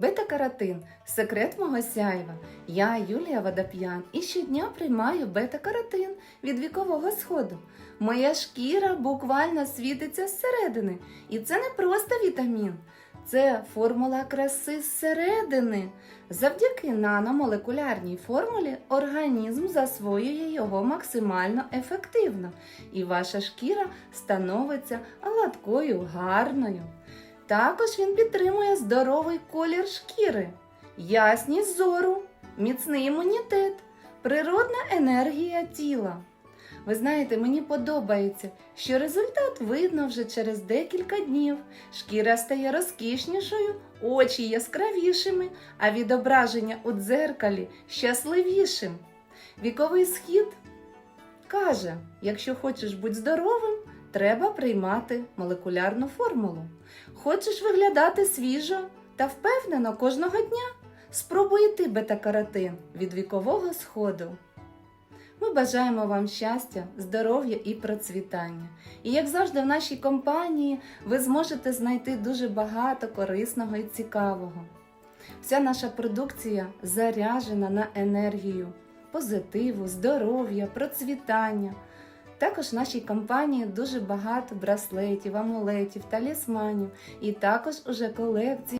Бета-каротин секрет мого сяйва. Я Юлія Водоп'ян і щодня приймаю бета-каротин від вікового сходу. Моя шкіра буквально світиться зсередини. І це не просто вітамін, це формула краси зсередини. Завдяки наномолекулярній формулі організм засвоює його максимально ефективно, і ваша шкіра становиться гладкою, гарною. Також він підтримує здоровий колір шкіри, ясність зору, міцний імунітет, природна енергія тіла. Ви знаєте, мені подобається, що результат видно вже через декілька днів. Шкіра стає розкішнішою, очі яскравішими, а відображення у дзеркалі щасливішим. Віковий схід каже: якщо хочеш бути здоровим, треба приймати молекулярну формулу. Хочеш виглядати свіжо та впевнено кожного дня? Спробуй ти бета-каротин від вікового сходу. Ми бажаємо вам щастя, здоров'я і процвітання. І як завжди в нашій компанії ви зможете знайти дуже багато корисного і цікавого. Вся наша продукція заряджена на енергію, позитиву, здоров'я, процвітання. Також в нашій компанії дуже багато браслетів, амулетів, талісманів і також уже колекції.